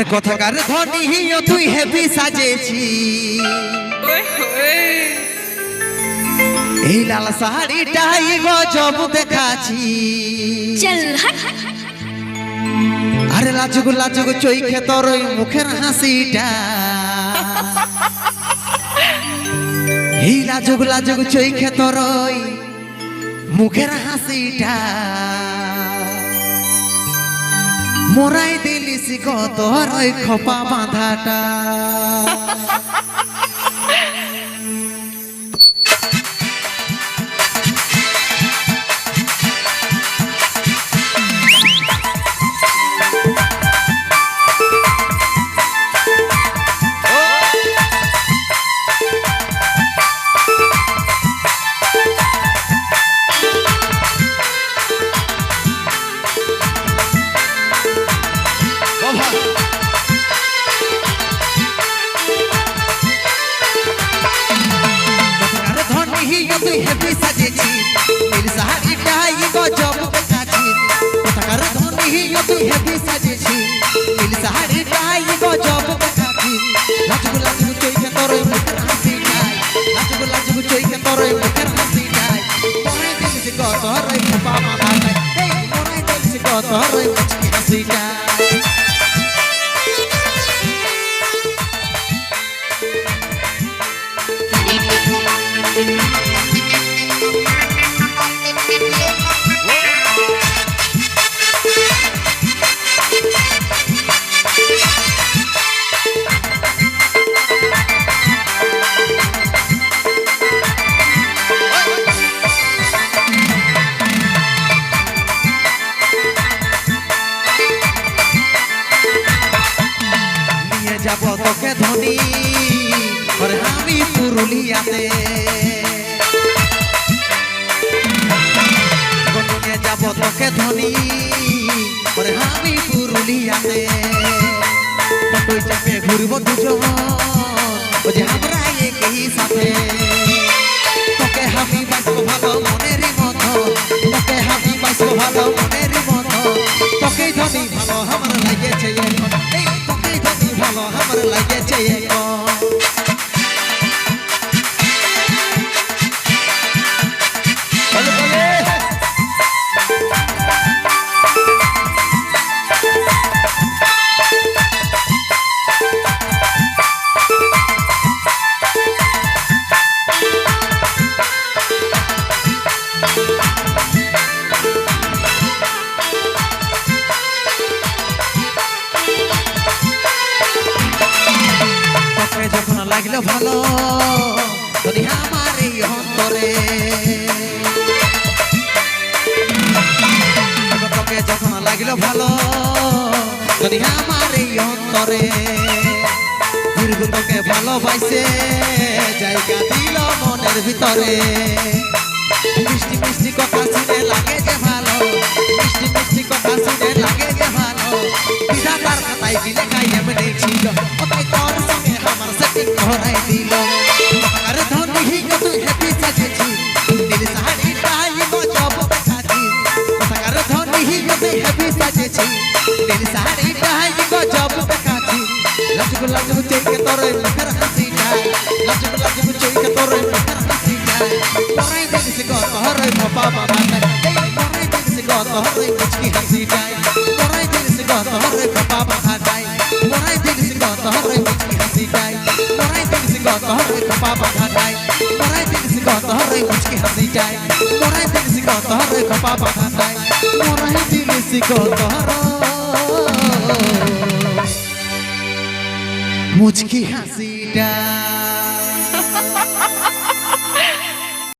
আরে কথাকার ধনী তুই হেভি সাজেছি। এই লাল শাড়িটাই গজব দেখাছি চল হট। আরে লাজুক লাজুক চৈখে তোর ওই মুখের হাসিটা। এই লাজুক লাজুক চৈখে তোর ওই মুখের হাসিটা। মোরাই দিলিস গো তোর ওই খোপা বাঁধাটা? হেভি সাজেছি, নীল শাড়িটাই গজব দেখাছি কোথাকার ধনী তুই হেভি সাজেছি, নীল শাড়িটাই গজব দেখাছি লাজুক লাজুক চৈকে তোর মুখের হাসিটাই লাজুক লাজুক চৈকে তোর মুখের হাসিটাই মনে দিলিস কত রই খোপা মাথাটাই এই মনে দিলিস কত রই মুচকি হাসিটাই নিয়ে ধনী ওরে আমি পুরুলিয়াতে ফটোই চাপে ঘুরবো দুজন। যে আমরা একই সাথে। তোকে হাবি বাসবো ভালো মনের মতো। তোকে হাবি বাসবো ভালো মনের মতো। তোকে ধনী ভালো আমার লাগেছে তোকে ধনী ভালো আমার লাগেছে লাগল ভালো, যদি আমার এই অন্তরে। তোকে যখন লাগল ভালো, যদি আমার এই অন্তরে। দীর্ঘ তোকে ভালোবাসে, জায়গা দিল মনের ভিতরে। মিষ্টি মিষ্টি কথা শুনে লাগে যে ভালো, মিষ্টি মিষ্টি কথা শুনে লাগে যে ভালো। বিধাতার খাতায় কি করাই দিল আরে ধনী হিগো তুই হ্যাপি সাজেছি নীল শাড়িটাই গজব দেখাছি কোথাকার ধনী হিগো তুই হ্যাপি সাজেছি নীল শাড়িটাই গজব দেখাছি লাজুক লাজুক চৈকে তোর মুখের হাসিটাই লাজুক লাজুক চৈকে তোর মুখের হাসিটাই পরাই দিলিস গো তোর ওই ভপা বাবাটাই এই পরাই দিলিস গো তোর মুচকি হাসিটাই পরাই পরাই দিলিস গো তোর ওই ভপা বাবাটাই পরাই দিলিস গো তোর ওই মুচকি হাসিটাই পরাই দিলিস গো তোর ওই ভপা বাবাটাই পরাই দিলিস গো তোর মুচকি হাসিটা